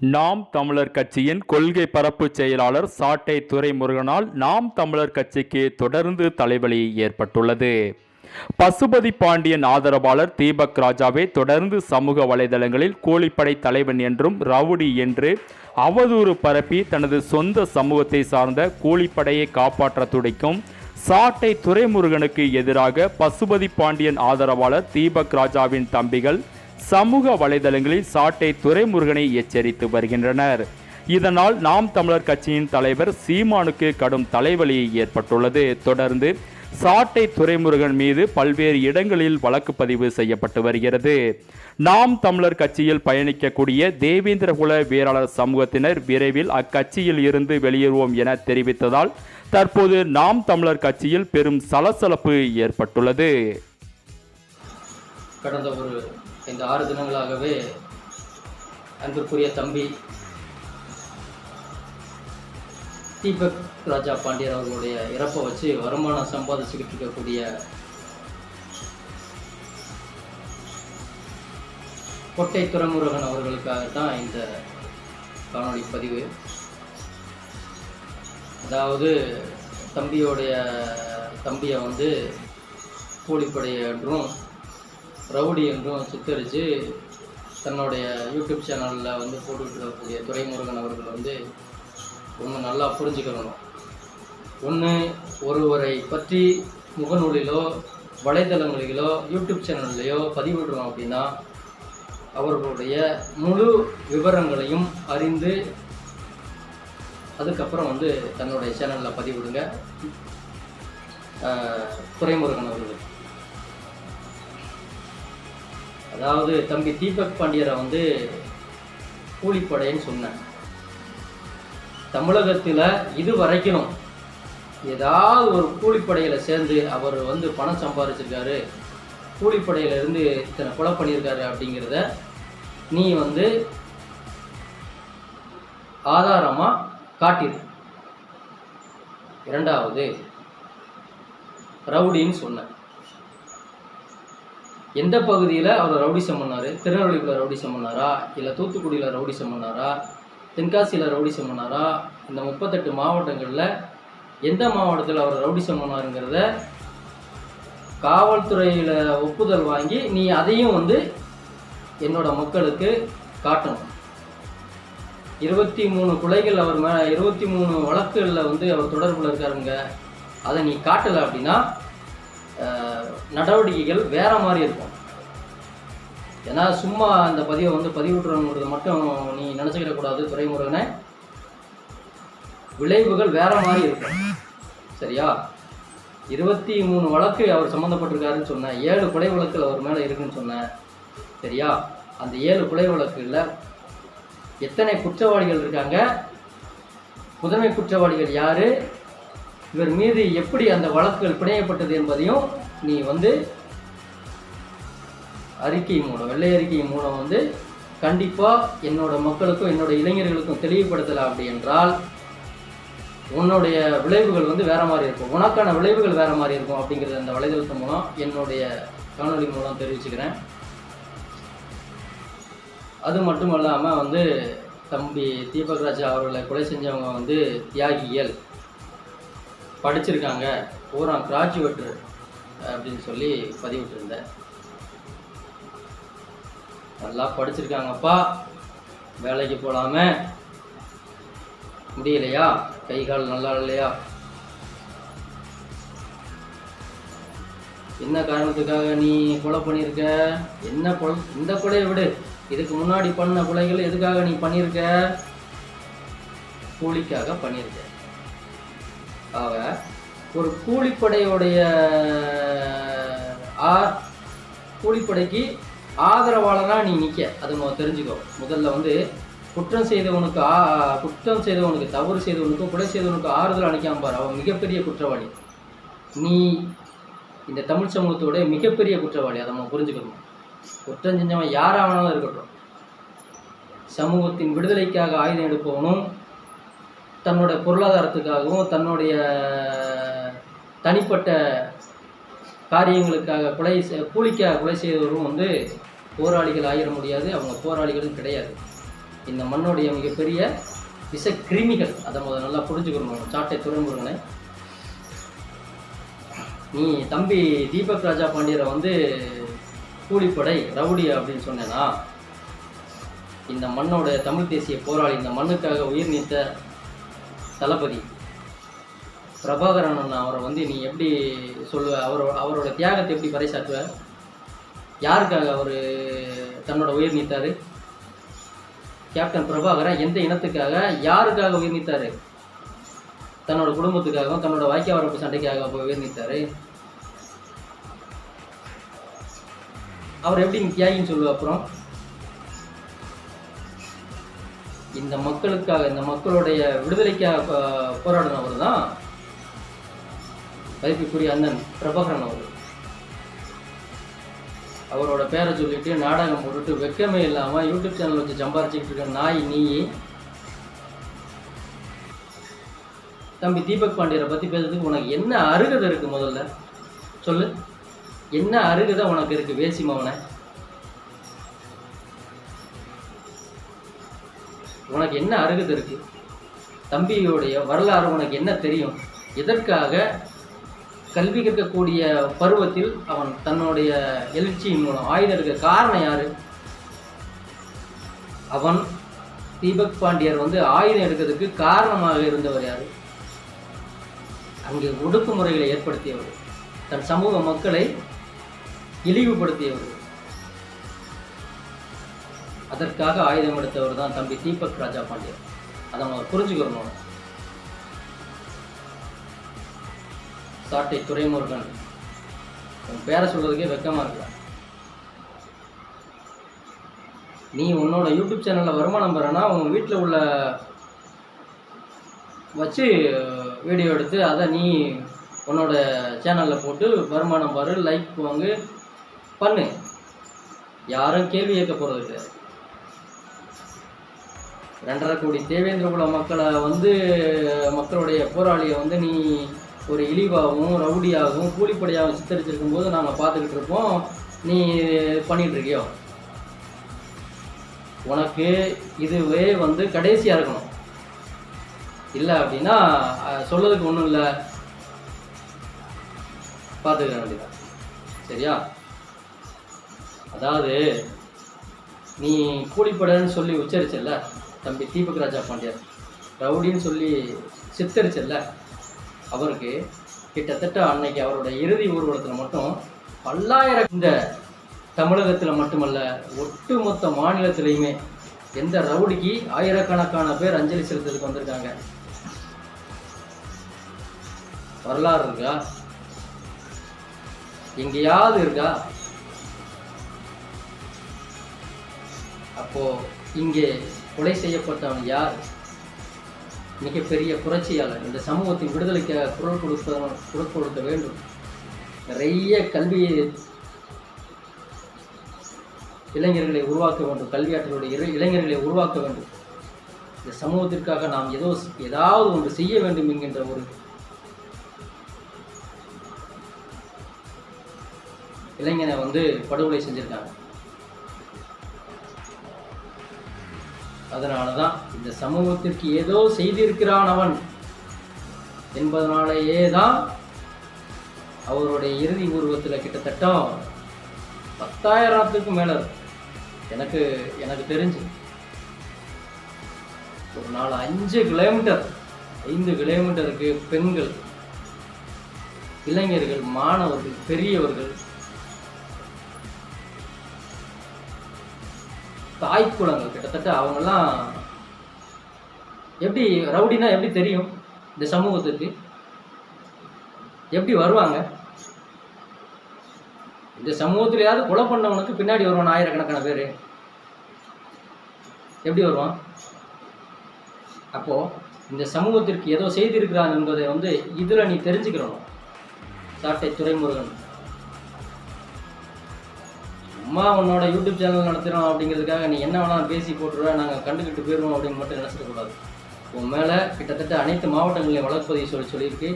நாம் தமிழர் கட்சியின் கொள்கை பரப்பு செயலாளர் சாட்டை துரைமுருகனால் நாம் தமிழர் கட்சிக்கு தொடர்ந்து தலைவலி ஏற்பட்டுள்ளது. பசுபதி பாண்டியன் ஆதரவாளர் தீபக் ராஜாவை தொடர்ந்து சமூக வலைதளங்களில் கூலிப்படை தலைவன் என்றும் ரவுடி என்று அவதூறு பரப்பி தனது சொந்த சமூகத்தை சார்ந்த கூலிப்படையை காப்பாற்ற துடிக்கும் சாட்டை துரைமுருகனுக்கு எதிராக பசுபதி பாண்டியன் ஆதரவாளர் தீபக் ராஜாவின் தம்பிகள் சமூக வலைதளங்களில் சாட்டை துரைமுருகனை எச்சரித்து வருகின்றனர். இதனால் நாம் தமிழர் கட்சியின் தலைவர் சீமானுக்கு கடும் தலைவலி ஏற்பட்டுள்ளது. தொடர்ந்து சாட்டை துரைமுருகன் மீது பல்வேறு இடங்களில் வழக்கு பதிவு செய்யப்பட்டு வருகிறது. நாம் தமிழர் கட்சியில் பயணிக்கக்கூடிய தேவேந்திரகுல வீராளர் சமூகத்தினர் விரைவில் அக்கட்சியில் இருந்து வெளியேறுவோம் என தெரிவித்ததால் தற்போது நாம் தமிழர் கட்சியில் பெரும் சலசலப்பு ஏற்பட்டுள்ளது. கடந்த ஒரு இந்த ஆறு தினங்களாகவே அன்பிற்குரிய தம்பி தீபக் ராஜா பாண்டியர் அவர்களுடைய இறப்பை வச்சு வருமானம் சம்பாதிச்சுக்கிட்டு இருக்கக்கூடிய கொட்டை துறைமுருகன் அவர்களுக்காக தான் இந்த காணொளி பதிவு. அதாவது தம்பியோடைய தம்பியை வந்து கூலிப்படை என்றும் ரவுடி என்றும் சித்தரித்து தன்னுடைய யூடியூப் சேனலில் வந்து போட்டுக்கிட்டு இருக்கக்கூடிய துரைமுருகன் அவர்கள் வந்து ஒன்று நல்லா புரிஞ்சுக்கணும். ஒன்று ஒருவரை பற்றி முகநூலிலோ வலைதளங்களிலோ யூடியூப் சேனல்லையோ பதிவிடுறோம் அப்படின்னா அவர்களுடைய முழு விவரங்களையும் அறிந்து அதுக்கப்புறம் வந்து தன்னுடைய சேனலில் பதிவிடுங்க. துறைமுருகன் அவர்களுக்கு. அதாவது தம்பி தீபக் பாண்டியரை வந்து கூலிப்படைன்னு சொன்னேன். தமிழகத்தில் இது வரைக்கும் ஏதாவது ஒரு கூலிப்படையில் சேர்ந்து அவர் வந்து பணம் சம்பாதிச்சிருக்காரு கூலிப்படையிலேருந்து இத்தனை கொலை பண்ணியிருக்காரு அப்படிங்கிறத நீ வந்து ஆதாரமாக காட்டிடு இரண்டாவது ரவுடின்னு சொன்னேன். எந்த பகுதியில் அவர் ரவுடிசம் பண்ணார்? திருநெல்வேலியில் ரவுடிசம் பண்ணாரா? இல்லை தூத்துக்குடியில் ரவுடிசம் பண்ணாரா? தென்காசியில் ரவுடிசம் பண்ணாரா? இந்த முப்பத்தெட்டு மாவட்டங்களில் எந்த மாவட்டத்தில் அவர் ரவுடிசம் பண்ணாருங்கிறத காவல்துறையில் ஒப்புதல் வாங்கி நீ அதையும் வந்து என்னோட மக்களுக்கு காட்டணும். இருபத்தி மூணு கொலைகள் அவர் மே இருபத்தி மூணு வழக்குகளில் வந்து அவர் தொடர்பில் இருக்காருங்க. அதை நீ காட்டலை அப்படின்னா நடவடிக்கைகள் வேற மாதிரி இருக்கும். ஏன்னா சும்மா அந்த பதிவை வந்து பதிவிட்டுறவங்கிறத மட்டும் நீ நினச்சிக்கிட கூடாது துறைமுருகனை விளைவுகள் வேற மாதிரி இருக்கும். சரியா? இருபத்தி மூணு வழக்கு அவர் சம்மந்தப்பட்டிருக்காருன்னு சொன்னேன். ஏழு கொலை வழக்கில் அவர் மேலே இருக்குன்னு சொன்னேன். சரியா? அந்த ஏழு கொலை வழக்கில் எத்தனை குற்றவாளிகள் இருக்காங்க? முதன்மை குற்றவாளிகள் யார்? இவர் மீது எப்படி அந்த வழக்குகள் பிணையப்பட்டது என்பதையும் நீ வந்து அறிக்கை மூலம் வெள்ளை அறிக்கை மூலம் வந்து கண்டிப்பாக என்னோட மக்களுக்கும் என்னோட இளைஞர்களுக்கும் தெளிவுபடுத்தலை அப்படி என்றால் உன்னுடைய விளைவுகள் வந்து வேற மாதிரி இருக்கும். உனக்கான விளைவுகள் வேற மாதிரி இருக்கும் அப்படிங்கிறது அந்த வலைதளத்து மூலம் என்னுடைய காணொலி மூலம் தெரிவிச்சுக்கிறேன். அது மட்டும் இல்லாமல் வந்து தம்பி தீபக் ராஜா அவர்களை கொலை செஞ்சவங்க வந்து தியாகிகள். படிச்சிருக்காங்க. பூரா கிராஜுவேட்டு அப்படின்னு சொல்லி பதிவிட்டிருந்தேன். நல்லா படிச்சிருக்காங்கப்பா. வேலைக்கு போகலாமே முடியலையா? கை கால் நல்லா இல்லையா? என்ன காரணத்துக்காக நீ கொலை பண்ணியிருக்க? என்ன கொலை இந்த கொலையை விடு. இதுக்கு முன்னாடி பண்ண கொலைகள் எதுக்காக நீ பண்ணியிருக்க? கூலிக்காக பண்ணியிருக்க. ஆக ஒரு கூலிப்படையுடைய ஆ கூலிப்படைக்கு ஆதரவாளராக நீ நிற்க அது நம்ம தெரிஞ்சுக்கோ. முதல்ல வந்து குற்றம் செய்தவனுக்கு ஆ குற்றம் செய்தவனுக்கு தவறு செய்தவனுக்கு கொலை செய்தவனுக்கு ஆறுதல் அளிக்காம பாரு. அவன் மிகப்பெரிய குற்றவாளி. நீ இந்த தமிழ் சமூகத்தோட மிகப்பெரிய குற்றவாளி. அதை நம்ம புரிஞ்சுக்கணும். குற்றம் செஞ்சவன் யாராவனாலும் இருக்கட்டும். சமூகத்தின் விடுதலைக்காக ஆயுதம் எடுப்பவனும் தன்னோட பொருளாதாரத்துக்காகவும் தன்னுடைய தனிப்பட்ட காரியங்களுக்காக கொலை கூலிக்காக கொலை செய்தவரும் வந்து போராளிகள் ஆகிட முடியாது அவங்க போராளிகளும் கிடையாது. இந்த மண்ணுடைய மிகப்பெரிய விஷ கிருமிகள் அதை முதல்ல நல்லா புரிஞ்சுக்கணும் சாட்டை துறைமுருகனை நீ தம்பி தீபக் ராஜா பாண்டியரை வந்து கூலிப்படை ரவுடி அப்படின்னு சொன்னேன்னா இந்த மண்ணோட தமிழ் தேசிய போராளி இந்த மண்ணுக்காக உயிர் நீத்த தளபதி. பிரபாகரன் அண்ணா அவரை வந்து நீ எப்படி சொல்லுவ? அவரோட அவரோட தியாகத்தை எப்படி பறைசாற்றுவ? யாருக்காக அவர் தன்னோட உயிர் நீத்தார்? கேப்டன் பிரபாகரன் எந்த இனத்துக்காக யாருக்காக உயிர் நீத்தார்? தன்னோட குடும்பத்துக்காகவும் தன்னோட வாய்க்கா வரப்பு சண்டைக்காக அப்போ உயிர் நீத்தார்? அவர் எப்படி நீ தியாகின்னு சொல்லுவ அப்புறம்? இந்த மக்களுக்காக இந்த மக்களுடைய விடுதலைக்காக போராடினவர் தான் மதிப்புக்குரிய அண்ணன் பிரபாகரன் அவர் அவரோட பேரை சொல்லிட்டு நாடகம் போட்டுட்டு வெக்கமே இல்லாமல் யூடியூப் சேனல் வச்சு சம்பாரிச்சுக்கிட்டு இருக்க நாய் நீ. தம்பி தீபக் பாண்டியரை பற்றி பேசுறதுக்கு உனக்கு என்ன அருகதை இருக்குது முதல்ல? சொல்லு. என்ன அருகதை உனக்கு இருக்குது வேசி மவனை உனக்கு என்ன அருகது இருக்கு? தம்பியோடைய வரலாறு உனக்கு என்ன தெரியும்? எதற்காக கல்வி கற்கக்கூடிய பருவத்தில் அவன் தன்னுடைய எழுச்சியின் மூலம் ஆயுதம் எடுக்க காரணம் யாரு? அவன் தீபக் பாண்டியர் வந்து ஆயுதம் எடுக்கிறதுக்கு காரணமாக இருந்தவர் யாரு? அங்கே ஒடுக்குமுறைகளை ஏற்படுத்தியவர். தன் சமூக மக்களை இழிவுபடுத்தியவர். அதற்காக ஆயுதம் எடுத்தவர் தான் தம்பி தீபக் ராஜா பாண்டியர் அதை அவங்க புரிஞ்சுக்கிறணும். சாட்டை துரைமுருகன் உன் பேரை சொல்கிறதுக்கே வெக்கமாக இருக்கா? நீ உன்னோட யூடியூப் சேனலில் வருமானம் பெறனா உங்கள் வீட்டில் உள்ள வச்சு வீடியோ எடுத்து அதை நீ உன்னோட சேனலில் போட்டு வருமானம் பாரு லைக் வாங்கு பண்ணு. யாரும் கேள்வி கேட்க போகிறது கிடையாது ரெண்டரை கோடி. தேவேந்திர குல மக்களை வந்து மக்களுடைய போராளியை வந்து நீ ஒரு இழிவாகவும் ரவுடியாகவும் கூலிப்படையாகவும் சித்தரிச்சிருக்கும் போது நாங்கள் பார்த்துக்கிட்டு இருப்போம். நீ பண்ணிகிட்ருக்கியோ உனக்கு இதுவே வந்து கடைசியாக இருக்கணும். இல்லை அப்படின்னா சொல்லதுக்கு ஒன்றும் இல்லை. பார்த்துக்க வேண்டியதான் சரியா? அதாவது நீ கூலிப்படன்னு சொல்லி உச்சரிச்சல்ல? தம்பி தீபக் ராஜா பாண்டியர். ரவுடின்னு சொல்லி சித்தரிச்சல்ல. அவருக்கு கிட்டத்தட்ட அன்னைக்கு அவரோட இறுதி ஊர்வலத்தில் மட்டும் பல்லாயிரம் இந்த தமிழகத்தில் மட்டுமல்ல ஒட்டுமொத்த மாநிலத்திலையுமே எந்த ரவுடிக்கு ஆயிரக்கணக்கான பேர் அஞ்சலி செலுத்துறதுக்கு வந்திருக்காங்க. வரலாறு இருக்கா? எங்கேயாவது இருக்கா? அப்போ இங்கே கொலை செய்யப்பட்டவன் யார்? மிகப்பெரிய புரட்சியாளர். இந்த சமூகத்தின் விடுதலைக்காக குரல் கொடுப்பவன் குரல் கொடுக்க வேண்டும். நிறைய கல்வியை இளைஞர்களை உருவாக்க வேண்டும். கல்வியாற்றலுடைய இளைஞர்களை உருவாக்க வேண்டும். இந்த சமூகத்திற்காக நாம் ஏதோ ஏதாவது ஒன்று செய்ய வேண்டும் என்கின்ற ஒரு இளைஞனை வந்து படுகொலை செஞ்சிருக்காங்க. அதனால தான் இந்த சமூகத்திற்கு ஏதோ செய்திருக்கிறான் அவன் என்பதனாலேயே தான் அவருடைய இறுதி உருவத்தில் கிட்டத்தட்ட பத்தாயிரத்துக்கும் மேலே எனக்கு எனக்கு தெரிஞ்சு. ஒரு நாள் அஞ்சு கிலோமீட்டர் ஐந்து கிலோமீட்டருக்கு பெண்கள் இளைஞர்கள் மாணவர்கள் பெரியவர்கள் தாய்க்குளங்கள் கிட்டத்தட்ட அவங்கெல்லாம் எப்படி ரவுடினா எப்படி தெரியும்? இந்த சமூகத்துக்கு. எப்படி வருவாங்க? இந்த சமூகத்திலேயாவது கொலை பண்ணவனுக்கு பின்னாடி வருவான் ஆயிரக்கணக்கான பேர். எப்படி வருவான்? அப்போது இந்த சமூகத்திற்கு ஏதோ செய்திருக்கிறான் என்பதை வந்து இதில் நீ தெரிஞ்சுக்கிறணும். சாட்டை துரைமுருகன் அம்மா உன்னோட யூடியூப் சேனல் நடத்துகிறோம் அப்படிங்கிறதுக்காக நீ என்ன வேணாலும் பேசி போட்டுருவ நாங்கள் கண்டுக்கிட்டு போயிடுவோம் அப்படின்னு மட்டும் நினச்சிடக்கூடாது உன் மேலே கிட்டத்தட்ட அனைத்து மாவட்டங்களையும் வழக்குப்பதிவு சொல்லி சொல்லியிருக்கு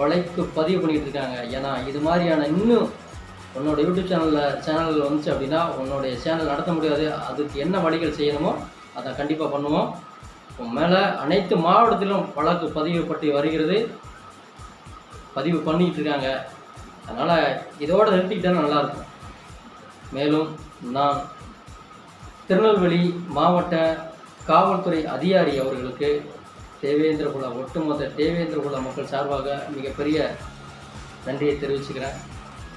வழக்கு பதிவு பண்ணிட்டு இருக்காங்க. ஏன்னா இது மாதிரியான இன்னும் உன்னோட யூடியூப் சேனலில் சேனல் வந்துச்சு அப்படின்னா உன்னுடைய சேனல் நடத்த முடியாது. அதுக்கு என்ன வழிகள் செய்யணுமோ அதை கண்டிப்பாக பண்ணுவோம். உன் மேலே அனைத்து மாவட்டத்திலும் வழக்கு பதிவுப்பட்டு வருகிறது. பதிவு பண்ணிக்கிட்டு இருக்காங்க. அதனால் இதோட நிறுத்திக்கிட்டா நல்லாயிருக்கும் மேலும் நான் திருநெல்வேலி மாவட்ட காவல்துறை அதிகாரி அவர்களுக்கு தேவேந்திரகுல ஒட்டுமொத்த தேவேந்திரகுல மக்கள் சார்பாக மிகப்பெரிய நன்றியை தெரிவிச்சுக்கிறேன்.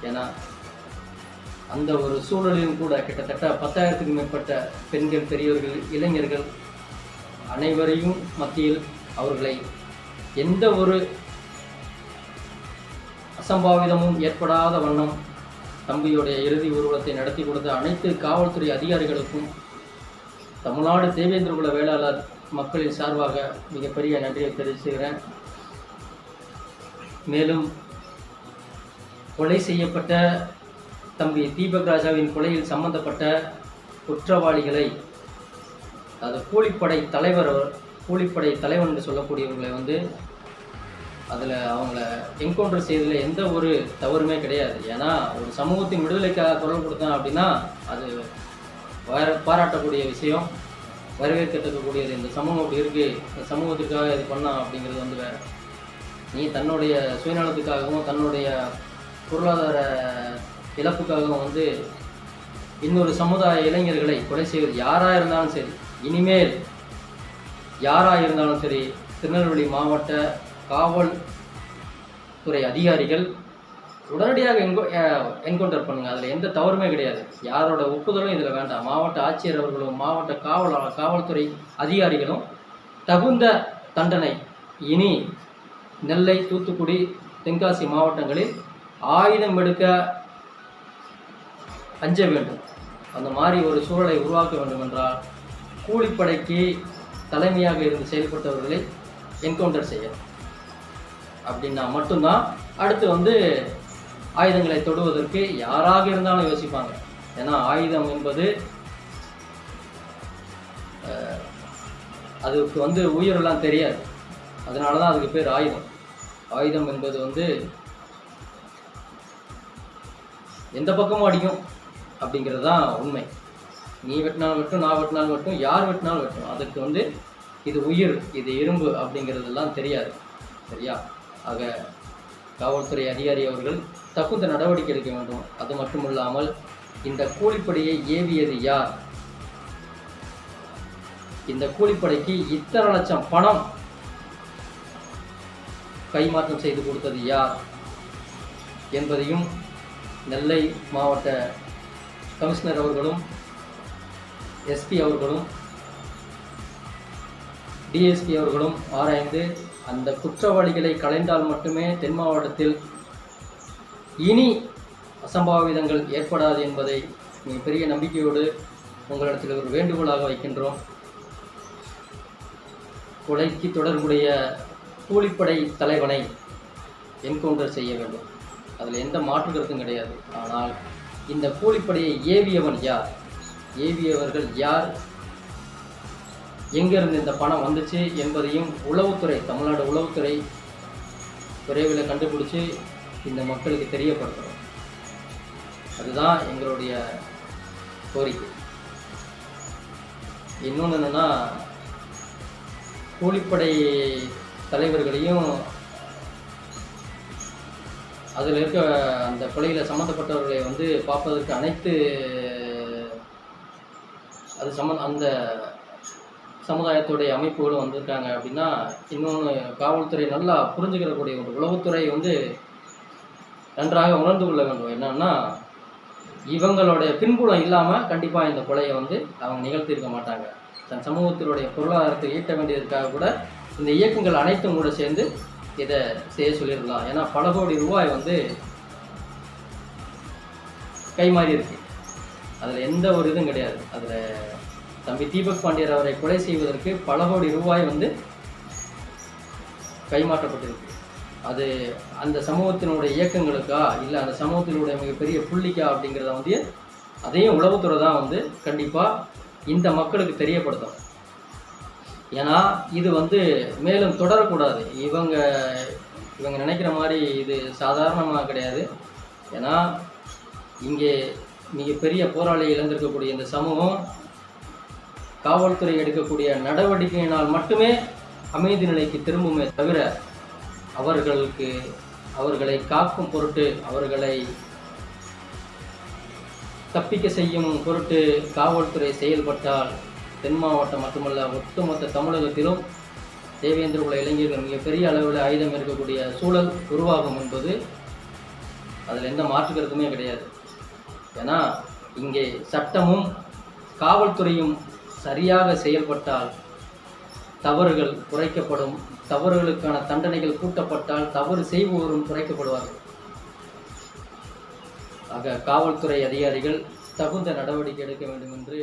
ஏன்னா அந்த ஒரு சூழலிலும் கூட கிட்டத்தட்ட பத்தாயிரத்துக்கும் மேற்பட்ட பெண்கள் பெரியவர்கள் இளைஞர்கள் அனைவரையும் மத்தியில் அவர்களை எந்த ஒரு அசம்பாவிதமும் ஏற்படாத வண்ணம் தம்பியுடைய இறுதி ஊர்வலத்தை நடத்தி கொடுத்த அனைத்து காவல்துறை அதிகாரிகளுக்கும் தமிழ்நாடு தேவேந்திரகுல வேளாளர் மக்களின் சார்பாக மிகப்பெரிய நன்றியை தெரிவிச்சுக்கிறேன். மேலும் கொலை செய்யப்பட்ட தம்பி தீபக் ராஜாவின் கொலையில் சம்பந்தப்பட்ட குற்றவாளிகளை அது கூலிப்படை தலைவர் கூலிப்படை தலைவன் என்று சொல்லக்கூடியவர்களை வந்து அதில் அவங்கள என்கவுண்டர் செய்ததில் எந்த ஒரு தவறுமே கிடையாது. ஏன்னா ஒரு சமூகத்தின் விடுதலைக்காக குரல் கொடுத்தேன் அப்படின்னா அது வர பாராட்டக்கூடிய விஷயம் வரவேற்கத்தக்கக்கூடியது. இந்த சமூகம் அப்படி இருக்குது இந்த சமூகத்துக்காக இது பண்ணான் அப்படிங்கிறது வந்து வேறு. நீ தன்னுடைய சுயநலத்துக்காகவும் தன்னுடைய பொருளாதார இழப்புக்காகவும் வந்து இன்னொரு சமுதாய இளைஞர்களை கொலை செய்வது யாராக இருந்தாலும் சரி இனிமேல் யாராக இருந்தாலும் சரி திருநெல்வேலி மாவட்ட காவல் துறை அதிகாரிகள் உடனடியாக என்கோ என்கவுண்டர் பண்ணுங்க. அதில் எந்த தவறுமே கிடையாது. யாரோட ஒப்புதலும் இதில் வேண்டாம். மாவட்ட ஆட்சியர் அவர்களும் மாவட்ட காவல் காவல்துறை அதிகாரிகளும் தகுந்த தண்டனை. இனி நெல்லை தூத்துக்குடி தென்காசி மாவட்டங்களில் ஆயுதம் எடுக்க அஞ்ச வேண்டும். அந்த மாதிரி ஒரு சூழலை உருவாக்க வேண்டும் என்றால் கூலிப்படைக்கு தலைமையாக இருந்து செயல்பட்டவர்களை என்கவுண்டர் செய்யணும். அப்படின்னா மட்டும்தான் அடுத்து வந்து ஆயுதங்களை தொடுவதற்கு யாராக இருந்தாலும் யோசிப்பாங்க. ஏன்னா ஆயுதம் என்பது அதுக்கு வந்து உயிரெல்லாம் தெரியாது. அதனால தான் அதுக்கு பேர் ஆயுதம். ஆயுதம் என்பது வந்து எந்த பக்கமும் அடிக்கும் அப்படிங்கிறது தான் உண்மை. நீ வெட்டினாலும் வெட்டும் நான் வெட்டினாலும் வெட்டும் யார் வெட்டினாலும் வெட்டும். அதுக்கு வந்து இது உயிர் இது இரும்பு அப்படிங்கிறதெல்லாம் தெரியாது. சரியா? ஆக காவல்துறை அதிகாரி அவர்கள் தகுந்த நடவடிக்கை எடுக்க வேண்டும். அது மட்டுமல்லாமல் இந்த கூலிப்படையை ஏவியது யார்? இந்த கூலிப்படைக்கு இத்தனை லட்சம் பணம் கைமாற்றம் செய்து கொடுத்தது யார்? என்பதையும் நெல்லை மாவட்ட கமிஷனர் அவர்களும் எஸ்பி அவர்களும் டிஎஸ்பி அவர்களும் ஆராய்ந்து அந்த குற்றவாளிகளை களைந்தால் மட்டுமே தென் மாவட்டத்தில் இனி அசம்பாவிதங்கள் ஏற்படாது என்பதை பெரிய நம்பிக்கையோடு உங்களிடத்தில் ஒரு வேண்டுகோளாக வைக்கின்றோம். கொலைக்கு தொடர்புடைய கூலிப்படை தலைவனை என்கவுண்டர் செய்ய வேண்டும். அதில் எந்த மாற்று கருத்தும் கிடையாது. ஆனால் இந்த கூலிப்படையை ஏவியவன் யார்? ஏவியவர்கள் யார்? எங்கேருந்து இந்த பணம் வந்துச்சு என்பதையும் உளவுத்துறை தமிழ்நாடு உளவுத்துறை விரைவில் கண்டுபிடிச்சி இந்த மக்களுக்கு தெரியப்படுத்துகிறோம் அதுதான் எங்களுடைய கோரிக்கை. இன்னொன்று என்னென்னா கூலிப்படை தலைவர்களையும் அதில் இருக்க அந்த கொலையில் சம்மந்தப்பட்டவர்களை வந்து பார்ப்பதற்கு அனைத்து அது சம்மந்த அந்த சமுதாயத்துடைய அமைப்புகளும் வந்திருக்காங்க அப்படின்னா இன்னொன்று காவல்துறை நல்லா புரிஞ்சுக்கிறக்கூடிய ஒரு உளவுத்துறை வந்து நன்றாக உணர்ந்து கொள்ள வேண்டும். என்னன்னா இவங்களுடைய பின்புலம் இல்லாமல் கண்டிப்பாக இந்த கொலையை வந்து அவங்க நிகழ்த்தியிருக்க மாட்டாங்க. தன் சமூகத்தினுடைய பொருளாதாரத்தை ஈட்ட வேண்டியதற்காக கூட இந்த இயக்கங்கள் அனைத்தும் கூட சேர்ந்து இதை செய்ய சொல்லியிருக்கலாம். ஏன்னா பல கோடி ரூபாய் வந்து கைமாறி இருக்கு அதில் எந்த ஒரு இதுவும் கிடையாது. அதில் தம்பி தீபக் பாண்டியர் அவரை கொலை செய்வதற்கு பல கோடி ரூபாய் வந்து கைமாற்றப்பட்டிருக்கு. அது அந்த சமூகத்தினுடைய இயக்கங்களுக்கா இல்லை அந்த சமூகத்தினுடைய மிகப்பெரிய புள்ளிக்கா அப்படிங்கிறத வந்து அதையும் உளவுத்துறை தான் வந்து கண்டிப்பாக இந்த மக்களுக்கு தெரியப்படுத்தும். ஏன்னா இது வந்து மேலும் தொடரக்கூடாது. இவங்க இவங்க நினைக்கிற மாதிரி இது சாதாரணமாக கிடையாது. ஏன்னா இங்கே மிகப்பெரிய போராளி இழந்திருக்கக்கூடிய இந்த சமூகம் காவல்துறை எடுக்கக்கூடிய நடவடிக்கையினால் மட்டுமே அமைதி நிலைக்கு திரும்புமே தவிர அவர்களுக்கு அவர்களை காக்கும் பொருட்டு அவர்களை தப்பிக்க செய்யும் பொருட்டு காவல்துறை செயல்பட்டால் தென் மாவட்டம் மட்டுமல்ல ஒட்டுமொத்த தமிழகத்திலும் தேவேந்திர உள்ள இளைஞர்கள் மிகப்பெரிய அளவில் ஆயுதம் இருக்கக்கூடிய சூழல் உருவாகும் என்பது அதில் எந்த மாற்று கருத்துமே கிடையாது. ஏன்னா இங்கே சட்டமும் காவல்துறையும் சரியாக செயல்பட்டால் தவறுகள் குறைக்கப்படும். தவறுகளுக்கான தண்டனைகள் கூட்டப்பட்டால் தவறு செய்பவரும் குறைக்கப்படுவார்கள் ஆக காவல்துறை அதிகாரிகள் தகுந்த நடவடிக்கை எடுக்க வேண்டும் என்று